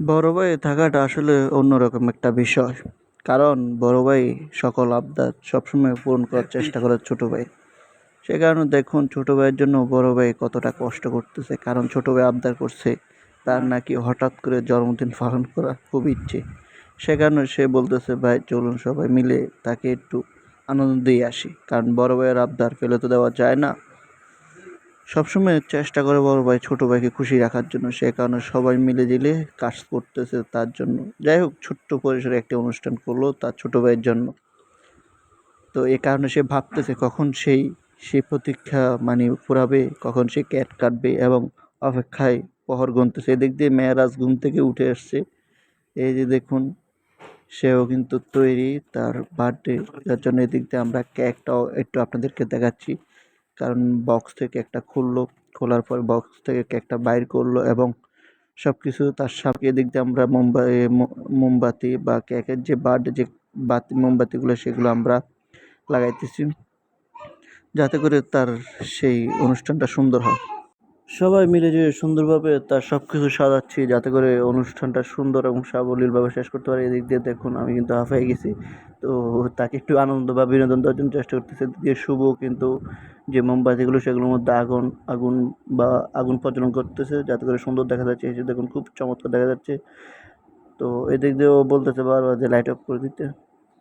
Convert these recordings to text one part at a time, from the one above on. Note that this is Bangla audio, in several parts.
বড় ভাই থাকাটা আসলে অন্যরকম একটা বিষয়। কারণ বড় ভাই সকল আবদার সবসময় পূরণ করার চেষ্টা করে ছোট ভাই। সে কারণে দেখুন ছোট ভাইয়ের জন্য বড় ভাই কতটা কষ্ট করতেছে। কারণ ছোট ভাই আবদার করছে তার নাকি হঠাৎ করে জন্মদিন পালন করার খুব ইচ্ছে। সে কারণে সে বলতেছে, ভাই, চলুন সবাই মিলে তাকে একটু আনন্দ দিয়ে আসি। কারণ বড় ভাইয়ের আবদার ফেলে তো দেওয়া যায় না। সবসময় চেষ্টা করে বড় ভাই, ছোট ভাইকে খুশি রাখার জন্য। সে কারণে সবাই মিলে জিলে কাজ করতেছে তার জন্য। যাই হোক, ছোট্ট পরিসরে একটি অনুষ্ঠান করল তার ছোট ভাইয়ের জন্য। তো এ কারণে সে ভাবতেছে কখন সেই সে প্রতীক্ষা মানে ফুরাবে কখন সে ক্যাট কাটবে এবং অপেক্ষায় প্রহর গুনতেছে। এদিক দিয়ে মেয়েরাজ ঘুম থেকে উঠে আসছে। এই যে দেখুন, সেও কিন্তু তৈরি তার বার্থডে যার জন্য। এদিক দিয়ে আমরা কেকটাও একটু আপনাদেরকে দেখাচ্ছি। কারণ বক্স থেকে একটা খুললো, খোলার পর বক্স থেকে কেকটা বাইর করল এবং সব কিছু তার সামনে দিক দিয়ে আমরা মোমবা, এ মোমবাতি বা কেকের যে বার্ড যে বাতি, মোমবাতিগুলো সেগুলো আমরা লাগাইতেছি। যাতে করে তার সেই অনুষ্ঠানটা সুন্দর হয়। সবাই মিলে যে সুন্দরভাবে তার সব কিছু সাজাচ্ছি, যাতে করে অনুষ্ঠানটা সুন্দর এবং সাবলীলভাবে শেষ করতে পারে। এদিক দিয়ে দেখুন, আমি কিন্তু হাঁফাই গেছি। তো তাকে একটু আনন্দ বা বিনোদন দেওয়ার জন্য চেষ্টা করতেছে। দিয়ে শুভ কিন্তু যে মোমবাতিগুলো, সেগুলোর মধ্যে আগুন আগুন বা আগুন প্রচলন করতেছে, যাতে করে সুন্দর দেখা যাচ্ছে। যে দেখুন, খুব চমৎকার দেখা যাচ্ছে। তো এদিক দিয়েও বলতেছে বারবার যে লাইট অফ করে দিতে।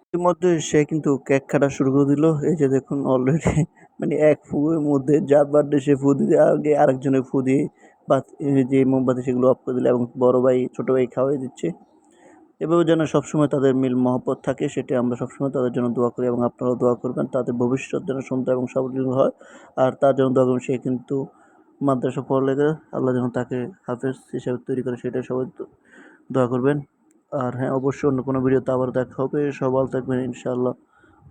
ইতিমধ্যে সে কিন্তু কেক কাটা শুরু করে দিল। এই যে দেখুন অলরেডি মানে এক ফুয়ের মধ্যে যার বার্থডে সে ফু দিতে আগে আরেকজনের ফু দিয়ে বা যে মোমবাতি সেগুলো অফ করে দিল এবং বড় ভাই, ছোটো ভাই খাওয়াই দিচ্ছে। এভাবে যেন সবসময় তাদের মিল মহব্বত থাকে সেটা আমরা সবসময় তাদের জন্য দোয়া করি এবং আপনারাও দোয়া করবেন। তাদের ভবিষ্যৎ যেন সুন্দর এবং সাবলীল হয়। আর তার জন্য দোয়া করবেন, সে কিন্তু মাদ্রাসা পড়ালেখা, আল্লাহ যেন তাকে হাফেজ হিসাবে তৈরি করে সেটা সবাই দোয়া করবেন। আর হ্যাঁ অবশ্যই অন্য কোনো ভিডিওতে আবার দেখা হবে। সব ভালো থাকবেন, ইনশাআল্লাহ।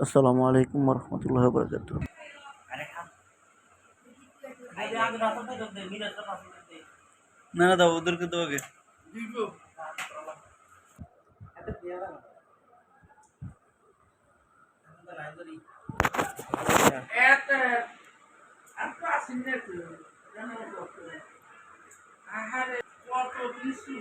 আসসালামু আলাইকুম রহমতুল্লাহ বরকাত না না দাও ওদেরকে দাও আগে আহারে কত কিছু